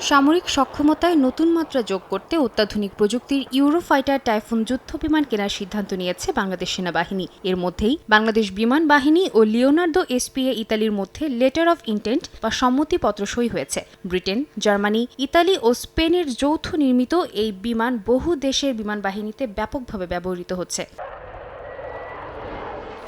সামরিক সক্ষমতায় নতুন মাত্রা যোগ করতে অত্যাধুনিক প্রযুক্তির ইউরোফাইটার টাইফুন যুদ্ধ বিমান কেনার সিদ্ধান্ত নিয়েছে বাংলাদেশ সেনাবাহিনী। এর মধ্যেই বাংলাদেশ বিমান বাহিনী ও লিওনার্দো এসপিএ ইতালির মধ্যে লেটার অফ ইন্টেন্ট বা সম্মতিপত্র সই হয়েছে। ব্রিটেন, জার্মানি, ইতালি ও স্পেনের যৌথ নির্মিত এই বিমান বহু দেশের বিমান বাহিনীতে ব্যাপকভাবে ব্যবহৃত হচ্ছে।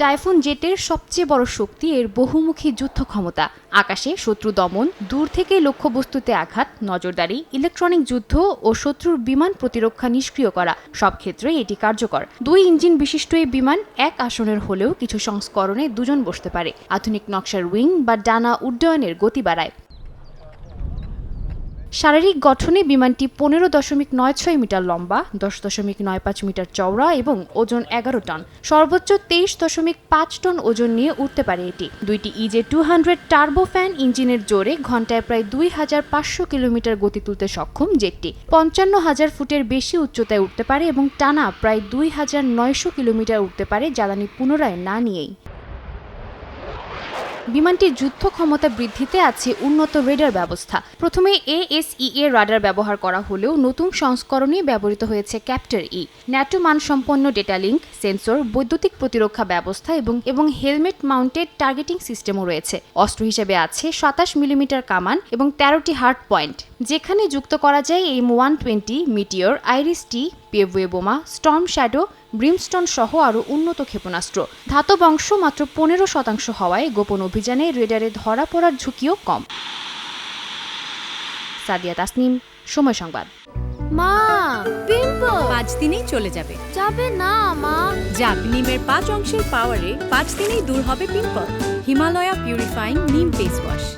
টাইফুন জেটের সবচেয়ে বড় শক্তি এর বহুমুখী যুদ্ধ ক্ষমতা আকাশে শত্রু দমন, দূর থেকে লক্ষ্যবস্তুতে আঘাত, নজরদারি, ইলেকট্রনিক যুদ্ধ ও শত্রুর বিমান প্রতিরক্ষা নিষ্ক্রিয় করা, সব ক্ষেত্রে এটি কার্যকর। দুই ইঞ্জিন বিশিষ্ট এই বিমান এক আসনের হলেও কিছু সংস্করণে দুজন বসতে পারে, আধুনিক নকশার উইং বা ডানা উড্ডয়নের গতি বাড়ায়। শারীরিক গঠনে বিমানটি পনেরো দশমিক নয় ছয় মিটার লম্বা, দশ দশমিক নয় পাঁচ মিটার চওড়া এবং ওজন এগারো টন। সর্বোচ্চ তেইশ দশমিক পাঁচ টন ওজন নিয়ে উঠতে পারে এটি। দুইটি EJ two hundred turbofan ইঞ্জিনের জোরে ঘন্টায় প্রায় দুই হাজার পাঁচশো কিলোমিটার গতি তুলতে সক্ষম জেটটি। পঞ্চান্ন হাজার ফুটের বেশি উচ্চতায় উঠতে পারে এবং টানা প্রায় দুই হাজার নয়শো কিলোমিটার উঠতে পারে জ্বালানি পুনরায় না নিয়েই। বিমানটির যুদ্ধ ক্ষমতা বৃদ্ধিতে আছে উন্নত রেডার ব্যবস্থা। প্রথমে এএসইএ রাডার ব্যবহার করা হলেও নতুন সংস্করণে ব্যবহৃত হয়েছে ক্যাপ্টার ই। ন্যাটো মানসম্পন্ন ডেটা লিঙ্ক, সেন্সর, বৈদ্যুতিক প্রতিরক্ষা ব্যবস্থা এবং এবং হেলমেট মাউন্টেড টার্গেটিং সিস্টেমও রয়েছে। অস্ত্র হিসেবে আছে সাতাশ মিলিমিটার কামান এবং তেরোটি হার্ড পয়েন্ট। যেখানে যুক্ত করা যায় M one twenty Meteor IRIS T Paveway বোমা স্টর্ম শ্যাডো ব্রিমস্টোন সহ আরও উন্নত ক্ষেপণাস্ত্র। ধাতব অংশ মাত্র পনেরো শতাংশ হওয়ায় গোপন অভিযানে রেডারে ধরা পড়ার ঝুঁকিও কম। সাদিয়া তাসনিম সময় সংবাদ। মা পিম্পল! পাঁচ দিনেই চলে যাবে। যাবে না মা। যাক নিমের পাঁচ অংশের পাওয়ারে পাঁচ দিনেই দূর হবে pimple. Himalaya purifying neem face wash